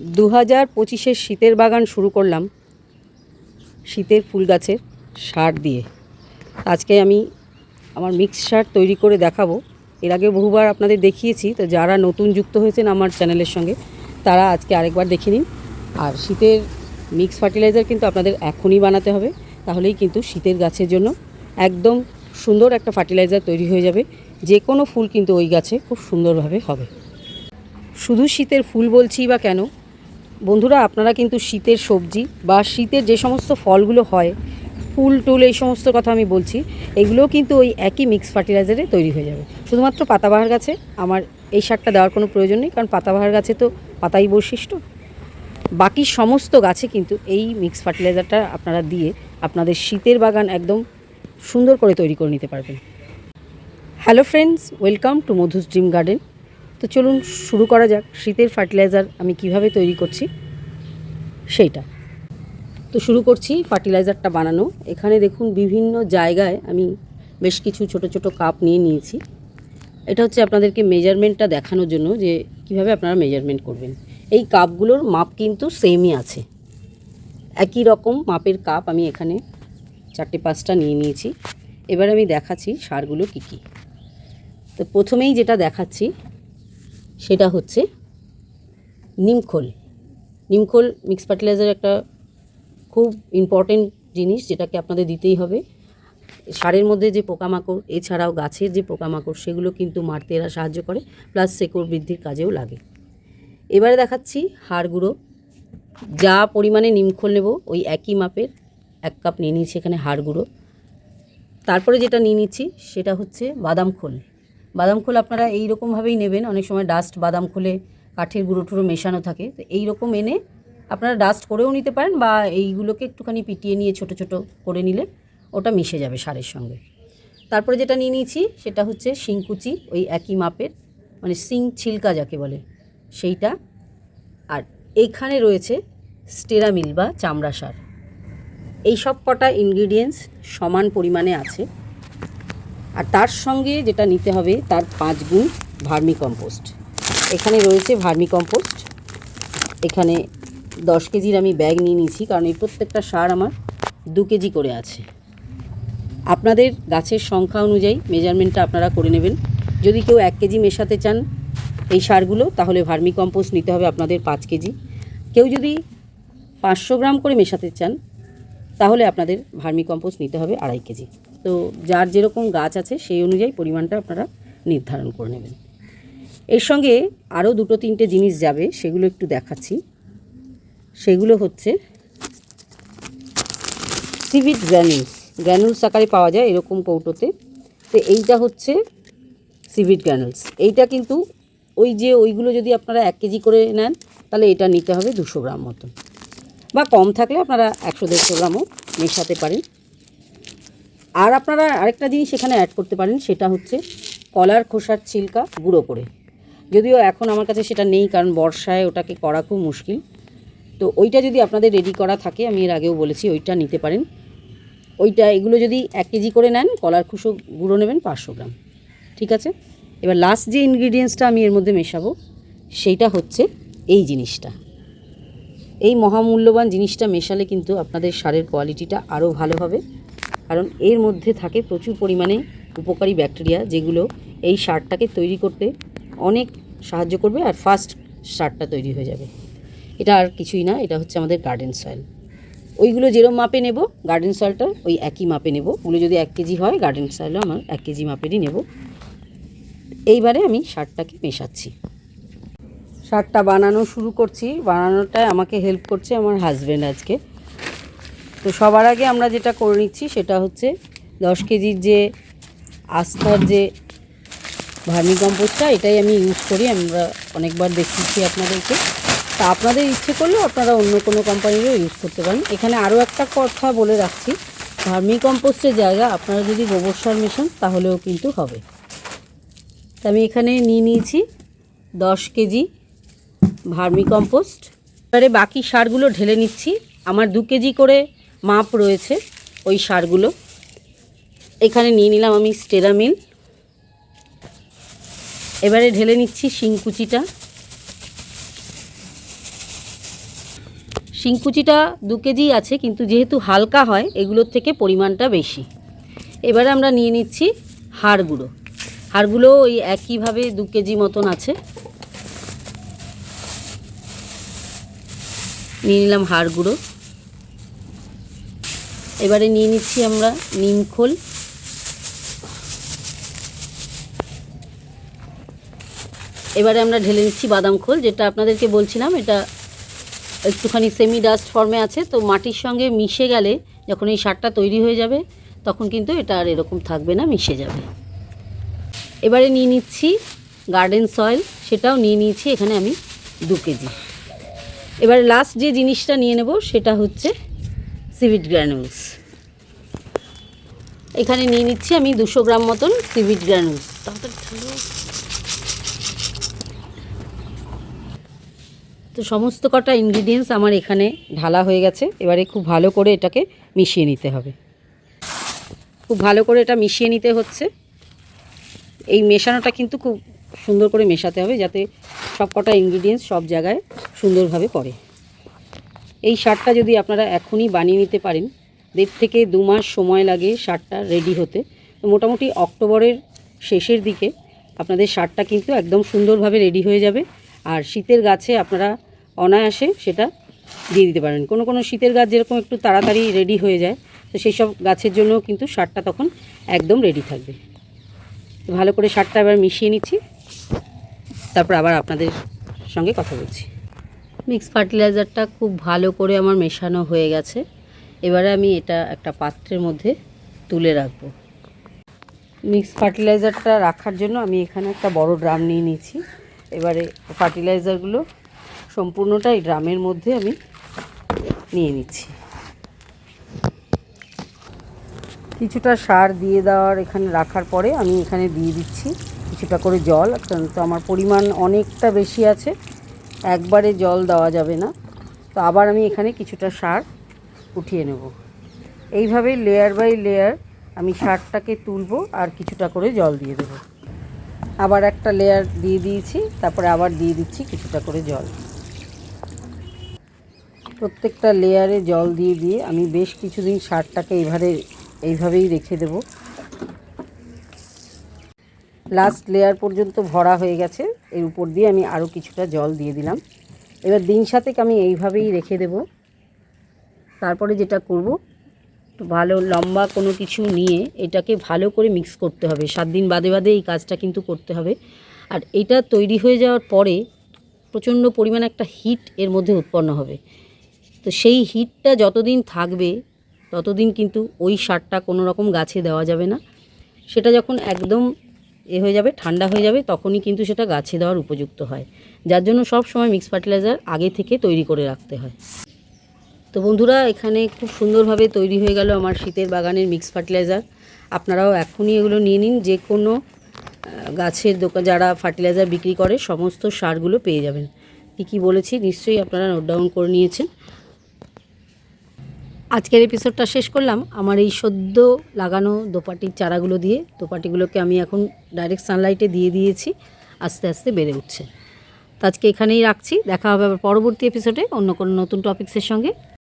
দু হাজার পঁচিশের শীতের বাগান শুরু করলাম, শীতের ফুল গাছের সার দিয়ে। আজকে আমি আমার মিক্স সার তৈরি করে দেখাবো। এর আগে বহুবার আপনাদের দেখিয়েছি, তো যারা নতুন যুক্ত হয়েছেন আমার চ্যানেলের সঙ্গে, তারা আজকে আরেকবার দেখে নিন। আর শীতের মিক্স ফার্টিলাইজার কিন্তু আপনাদের এখনই বানাতে হবে, তাহলেই কিন্তু শীতের গাছের জন্য একদম সুন্দর একটা ফার্টিলাইজার তৈরি হয়ে যাবে। যে কোনো ফুল কিন্তু ওই গাছে খুব সুন্দরভাবে হবে। শুধু শীতের ফুল বলছি বা কেন বন্ধুরা, আপনারা কিন্তু শীতের সবজি বা শীতের যে সমস্ত ফলগুলো হয়, ফুল টুল এই সমস্ত কথা আমি বলছি, এগুলোও কিন্তু ওই একই মিক্স ফার্টিলাইজারে তৈরি হয়ে যাবে। শুধুমাত্র পাতাবাহার গাছে আমার এই সারটা দেওয়ার কোনো প্রয়োজন নেই, কারণ পাতাবাহার গাছে তো পাতাই বৈশিষ্ট্য। বাকি সমস্ত গাছে কিন্তু এই মিক্স ফার্টিলাইজারটা আপনারা দিয়ে আপনাদের শীতের বাগান একদম সুন্দর করে তৈরি করে নিতে পারবেন। Hello friends welcome to Madhu's dream garden তো চলুন শুরু করা যাক শীতের ফার্টিলাইজার আমি কীভাবে তৈরি করছি। সেইটা। তো শুরু করছি ফার্টিলাইজারটা বানানো। এখানে দেখুন বিভিন্ন জায়গায় আমি বেশ কিছু ছোট ছোট কাপ নিয়ে নিয়েছি। এটা হচ্ছে আপনাদেরকে মেজারমেন্টটা দেখানোর জন্য যে কীভাবে আপনারা মেজারমেন্ট করবেন। এই কাপগুলোর মাপ কিন্তু সেমই আছে। একই রকম মাপের কাপ আমি এখানে চারটে পাঁচটা নিয়ে নিয়েছি। এবার আমি দেখাচ্ছি সারগুলো কী কী। তো প্রথমেই যেটা দেখাচ্ছি সেটা হচ্ছে নিমখোল। নিমখোল মিক্স ফার্টিলাইজার একটা খুব ইম্পর্টেন্ট জিনিস যেটাকে আপনাদের দিতেই হবে। সারের মধ্যে যে পোকামাকড়, এছাড়াও গাছের যে পোকামাকড়, সেগুলো কিন্তু মারতে এরা সাহায্য করে প্লাস শেকড় বৃদ্ধির কাজেও লাগে। এবারে দেখাচ্ছি হাড় গুঁড়ো। যা পরিমাণে নিমখোল নেব, ওই একই মাপের এক কাপ নিয়ে নিয়েছি এখানে হাড় গুঁড়ো। তারপরে যেটা নিয়ে নিচ্ছি, সেটা হচ্ছে বাদাম খোল। বাদাম খোল আপনারা এই রকমভাবেই নেবেন। অনেক সময় ডাস্ট বাদাম খোলে কাঠের গুঁড়ো টুড়ো মেশানো থাকে। তো এই রকম এনে আপনারা ডাস্ট করেও নিতে পারেন বা এইগুলোকে একটুখানি পিটিয়ে নিয়ে ছোট ছোট করে নিলে ওটা মিশে যাবে সারের সঙ্গে। তারপরে যেটা নিয়ে নিয়েছি সেটা হচ্ছে শিংকুচি, ওই একই মাপের মানে শিং ছিলকা যাকে বলে সেইটা। আর এইখানে রয়েছে স্টেরামিল বা চামড়া সার। এই সব কটা ইনগ্রিডিয়েন্টস সমান পরিমাণে আছে। আর তার সঙ্গে যেটা নিতে হবে, তার পাঁচ গুণ ভার্মি কম্পোস্ট এখানে রয়েছে ভার্মি কম্পোস্ট এখানে দশ কেজির আমি ব্যাগ নিয়ে নিয়েছি, কারণ এই প্রত্যেকটা সার আমার দু কেজি করে আছে। আপনাদের গাছের সংখ্যা অনুযায়ী মেজারমেন্টটা আপনারা করে নেবেন। যদি কেউ এক কেজি মেশাতে চান এই সারগুলো, তাহলে ভার্মি কম্পোস্ট নিতে হবে আপনাদের পাঁচ কেজি। কেউ যদি পাঁচশো গ্রাম করে মেশাতে চান, তাহলে আপনাদের ভার্মি কম্পোস্ট নিতে হবে আড়াই কেজি। তো যার যেরকম গাছ আছে সেই অনুযায়ী পরিমাণটা আপনারা নির্ধারণ করে নেবেন। এর সঙ্গে আরও দুটো তিনটে জিনিস যাবে, সেগুলো একটু দেখাচ্ছি। সেগুলো হচ্ছে সিভিড গ্র্যানুলস গ্র্যানুলস আকারে পাওয়া যায় এরকম কৌটোতে। তো এইটা হচ্ছে সিভিড গ্র্যানুলস এইটা কিন্তু ওই যে ওইগুলো যদি আপনারা এক কেজি করে নেন, তাহলে এটা নিতে হবে দুশো গ্রাম মতন। বা কম থাকলে আপনারা একশো দেড়শো গ্রামও মেশাতে পারেন। আর আপনারা আরেকটা জিনিস এখানে অ্যাড করতে পারেন, সেটা হচ্ছে কলার খোসার ছিলকা গুঁড়ো করে। যদিও এখন আমার কাছে সেটা নেই, কারণ বর্ষায় ওটাকে করা খুব মুশকিল। তো ওইটা যদি আপনাদের রেডি করা থাকে, আমি এর আগেও বলেছি ওইটা নিতে পারেন। ওইটা, এগুলো যদি এক কেজি করে নেন, কলার খুশো গুঁড়ো নেবেন পাঁচশো গ্রাম। ঠিক আছে? এবার লাস্ট যে ইনগ্রিডিয়েন্টসটা আমি এর মধ্যে মেশাবো, সেইটা হচ্ছে এই জিনিসটা। এই মহামূল্যবান জিনিসটা মেশালে কিন্তু আপনাদের সারের কোয়ালিটিটা আরও ভালো হবে। কারণ এর মধ্যে থাকে প্রচুর পরিমাণে উপকারী ব্যাকটেরিয়া যেগুলো এই সারটাকে তৈরি করতে অনেক সাহায্য করবে আর ফাস্ট সারটা তৈরি হয়ে যাবে। এটা আর কিছুই না, এটা হচ্ছে আমাদের গার্ডেন সয়েল। ওইগুলো যেরম মাপে নেব, গার্ডেন সয়েলটা ওই একই মাপে নেব। ওগুলো যদি এক কেজি হয়, গার্ডেন সয়েলও আমার এক কেজি মাপেরই নেব। এইবারে আমি সারটাকে মেশাচ্ছি। সারটা বানানো শুরু করছি। বানানোটায় আমাকে হেল্প করছে আমার হাজব্যান্ড আজকে। তো সবার আগে আমরা যেটা করে নিচ্ছি সেটা হচ্ছে দশ কেজির যে আস্থার যে ভার্মি কম্পোস্টটা, এটাই আমি ইউজ করি। আমরা অনেকবার দেখিয়েছি আপনাদেরকে। তা আপনাদের ইচ্ছে করলেও আপনারা অন্য কোনো কোম্পানিরও ইউজ করতে পারেন। এখানে আরও একটা কথা বলে রাখছি। ভার্মি কম্পোস্টের জায়গা আপনারা যদি গোবর সার মেশান, তাহলেও কিন্তু হবে। তা আমি এখানে নিয়ে নিয়েছি দশ কেজি ভার্মি কম্পোস্ট। এবারে বাকি সারগুলো ঢেলে নিচ্ছি। আমার দু কেজি করে মাপ রয়েছে ওই সারগুলো। এখানে নিয়ে নিলাম আমি স্টেরামিল এবারে ঢেলে নিচ্ছি শিংকুচিটা। শিংকুচিটা দু কেজি আছে, কিন্তু যেহেতু হালকা হয়, এগুলোর থেকে পরিমাণটা বেশি। এবারে আমরা নিয়ে নিচ্ছি হাড় গুঁড়ো। হাড়গুলো ওই একইভাবে দু কেজি মতন আছে। নিয়ে নিলাম হাড় গুঁড়ো। এবারে নিয়ে নিচ্ছি আমরা নিমখোল এবারে আমরা ঢেলে নিচ্ছি বাদাম খোল, যেটা আপনাদেরকে বলছিলাম, এটা একটুখানি সেমি ডাস্ট ফর্মে আছে, তো মাটির সঙ্গে মিশে গেলে যখন এই সারটা তৈরি হয়ে যাবে, তখন কিন্তু এটা আর এরকম থাকবে না, মিশে যাবে। এবারে নিয়ে নিচ্ছি গার্ডেন সয়েল সেটাও নিয়ে নিয়েছি, এখানে আমি দু কেজি। এবারে লাস্ট যে জিনিসটা নিয়ে নেব, সেটা হচ্ছে সিভিড গ্র্যানুলস এখানে নিয়ে নিচ্ছি আমি দুশো গ্রাম মতন সিভিড গ্র্যানুলস তো সমস্ত কটা ইনগ্রিডিয়েন্টস আমার এখানে ঢালা হয়ে গেছে। এবারে খুব ভালো করে এটাকে মিশিয়ে নিতে হবে। খুব ভালো করে এটা মিশিয়ে নিতে হচ্ছে। এই মেশানোটা কিন্তু খুব সুন্দর করে মেশাতে হবে যাতে সব কটা ইনগ্রিডিয়েন্টস সব জায়গায় সুন্দরভাবে পড়ে। এই শার্টটা যদি আপনারা এখনই বানিয়ে নিতে পারেন, দেড় থেকে দু মাস সময় লাগে শার্টটা রেডি হতে। তো মোটামুটি অক্টোবরের শেষের দিকে আপনাদের সারটা কিন্তু একদম সুন্দরভাবে রেডি হয়ে যাবে। আর শীতের গাছে আপনারা অনায়াসে সেটা দিয়ে দিতে পারেন। কোনো কোনো শীতের গাছ যেরকম একটু তাড়াতাড়ি রেডি হয়ে যায়, তো সেই সব গাছের জন্য কিন্তু সারটা তখন একদম রেডি থাকবে। ভালো করে সারটা এবার মিশিয়ে নিচ্ছি। তারপর আবার আপনাদের সঙ্গে কথা বলছি। মিক্স ফার্টিলাইজারটা খুব ভালো করে আমার মেশানো হয়ে গেছে। এবারে আমি এটা একটা পাত্রের মধ্যে তুলে রাখব। মিক্স ফার্টিলাইজারটা রাখার জন্য আমি এখানে একটা বড় ড্রাম নিয়ে নিয়েছি। এবারে ফার্টিলাইজারগুলো সম্পূর্ণটা এই ড্রামের মধ্যে আমি নিয়ে নিচ্ছি। কিছুটা সার দিয়ে দেওয়ার এখানে রাখার পরে আমি এখানে দিয়ে দিচ্ছি। কিছুটা করে জল, কারণ তো আমার পরিমাণ অনেকটা বেশি আছে। একবারে জল দেওয়া যাবে না। তো আবার আমি এখানে কিছুটা সার উঠিয়ে নেব। এইভাবে লেয়ার বাই লেয়ার আমি সারটাকে তুলবো আর কিছুটা করে জল দিয়ে দেবো। আবার একটা লেয়ার দিয়ে দিয়েছি, তারপরে আবার দিয়ে দিচ্ছি কিছুটা করে জল। প্রত্যেকটা লেয়ারে জল দিয়ে দিয়ে আমি বেশ কিছুদিন সারটাকে এইভাবে এইভাবেই রেখে দেব। লাস্ট লেয়ার পর্যন্ত ভরা হয়ে গেছে। এর উপর দিয়ে আমি আরও কিছুটা জল দিয়ে দিলাম। এবার দিন সাতেক আমি এইভাবেই রেখে দেব। তারপরে যেটা করব ভালো লম্বা কোনো কিছু নিয়ে এটাকে ভালো করে মিক্স করতে হবে। সাত দিন বাদে বাদে এই কাজটা কিন্তু করতে হবে। আর এটা তৈরি হয়ে যাওয়ার পরে প্রচণ্ড পরিমাণে একটা হিট এর মধ্যে উৎপন্ন হবে। তো সেই হিটটা যতদিন থাকবে, ততদিন কিন্তু ওই সারটা কোনো রকম গাছে দেওয়া যাবে না। সেটা যখন একদম এ হয়ে যাবে, ঠান্ডা হয়ে যাবে, তখনই কিন্তু সেটা গাছে দেওয়ার উপযুক্ত হয়। যার জন্য সব সময় মিক্স ফার্টিলাইজার আগে থেকে তৈরি করে রাখতে হয়। তো বন্ধুরা, এখানে খুব সুন্দরভাবে তৈরি হয়ে গেল আমার শীতের বাগানের মিক্স ফার্টিলাইজার আপনারাও এখনই এগুলো নিয়ে নিন, যে কোনো গাছের দোকান যারা ফার্টিলাইজার বিক্রি করে, সমস্ত সারগুলো পেয়ে যাবেন। কী কী বলেছি, নিশ্চয়ই আপনারা নোট ডাউন করে নিয়েছেন। আজকের এপিসোডটা শেষ করলাম। আমার এই সদ্য লাগানো দোপাটির চারাগুলো দিয়ে, দোপাটিগুলোকে আমি এখন ডাইরেক্ট সানলাইটে দিয়ে দিয়েছি, আস্তে আস্তে বেড়ে উঠছে। তো আজকে এখানেই রাখছি। দেখা হবে আবার পরবর্তী এপিসোডে অন্য কোনো নতুন টপিক্সের সঙ্গে।